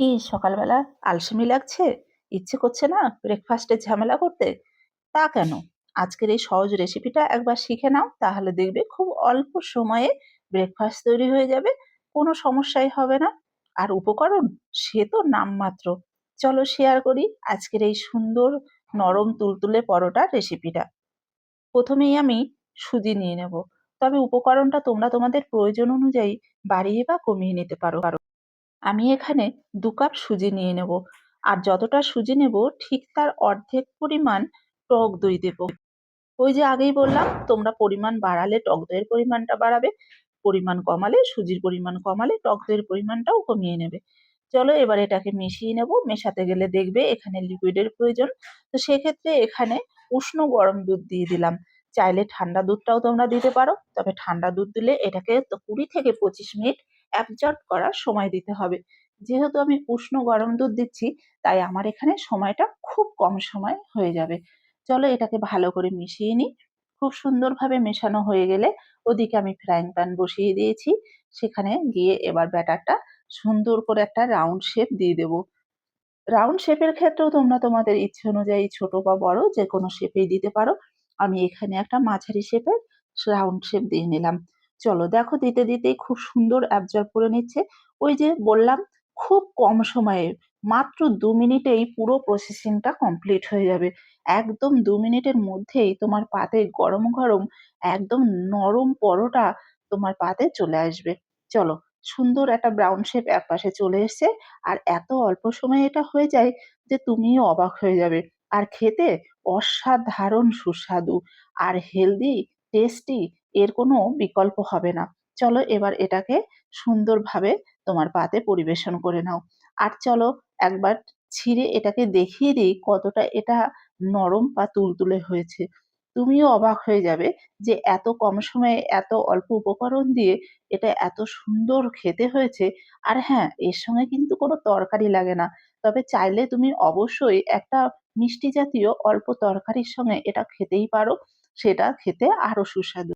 কি সকালবেলা আলসেমি লাগছে? ইচ্ছে করছে না ব্রেকফাস্টের ঝামেলা করতে? তা কেন? আজকের এই সহজ রেসিপিটা একবার শিখে নাও, তাহলে দেখবে খুব অল্প সময়ে ব্রেকফাস্ট তৈরি হয়ে যাবে, কোনো সমস্যাই হবে না। আর উপকরণ? সে তো নামমাত্র। চলো শেয়ার করি আজকের এই সুন্দর নরম তুলতুলে পরোটার রেসিপিটা প্রথমেই আমি সুজি নিয়ে নেব। তবে উপকরণটা তোমরা তোমাদের প্রয়োজন অনুযায়ী বাড়িয়ে বা কমিয়ে নিতে পারো। আমি এখানে দু কাপ সুজি নিয়ে নেব। আর যতটা সুজি নেব, ঠিক তার অর্ধেক পরিমাণ টক দই দেব। ওই যে আগেই বললাম, তোমরা পরিমাণ বাড়ালে টক দইয়ের পরিমাণটা বাড়াবে, পরিমাণ কমালে সুজির পরিমাণ কমালে টক দইয়ের পরিমাণটাও কমিয়ে নেবে। চলো এবার এটাকে মিশিয়ে নেব, মেশাতে গেলে দেখবে এখানে লিকুইডের প্রয়োজন। তো সেক্ষেত্রে এখানে উষ্ণ গরম দুধ দিয়ে দিলাম। চাইলে ঠান্ডা দুধটাও তোমরা দিতে পারো, তবে ঠান্ডা দুধ দিলে এটাকে কুড়ি থেকে পঁচিশ মিনিট অ্যাবজর্ব করার সময় দিতে হবে। যেহেতু আমি উষ্ণ গরম দুধ দিচ্ছি, তাই আমার এখানে সময়টা খুব কম সময় হয়ে যাবে। চলো এটাকে ভালো করে মিশিয়ে নিই। খুব সুন্দরভাবে মেশানো হয়ে গেলে ওদিকে আমি ফ্রাইং প্যান বসিয়ে দিয়েছি। সেখানে গিয়ে এবার ব্যাটারটা সুন্দর করে একটা রাউন্ড শেপ দিয়ে দেব। রাউন্ড শেপের ক্ষেত্রেও তোমরা তোমাদের ইচ্ছে অনুযায়ী ছোট বা বড় যে কোনো শেপেই দিতে পারো। আমি এখানে একটা মাঝারি শেপের রাউন্ড শেপ দিয়ে নিলাম। চলো দেখো দিতে দিতেই খুব সুন্দর অ্যাবজর্ব করে নিচ্ছে। ওই যে বললাম, খুব কম সময়ে, মাত্র দু মিনিটেই পুরো প্রসেসিংটা কমপ্লিট হয়ে যাবে। একদম দু মিনিটের মধ্যেই তোমার পাতে গরম গরম, একদম নরম পরোটা তোমার পাতে চলে আসবে। চলো, সুন্দর একটা ব্রাউন শেপ এক পাশে চলে এসছে। আর এত অল্প সময়ে এটা হয়ে যায় যে তুমিও অবাক হয়ে যাবে। আর খেতে অসাধারণ সুস্বাদু, আর হেলদি টেস্টি এর কোনো বিকল্প হবে না। চলো এবার এটাকে সুন্দরভাবে তোমার পাতে পরিবেশন করে নাও। আর চলো একবার ছিঁড়ে এটাকে দেখিয়ে দিই কতটা এটা নরম বা তুলতুলে হয়েছে। তুমিও অবাক হয়ে যাবে যে এত কম সময়ে এত অল্প উপকরণ দিয়ে এটা এত সুন্দর খেতে হয়েছে। আর হ্যাঁ এর সঙ্গে কিন্তু কোনো তরকারি লাগে না। তবে চাইলে তুমি অবশ্যই একটা মিষ্টি জাতীয় অল্প তরকারির সঙ্গে এটা খেতেই পারো। সেটা খেতে আরও সুস্বাদু।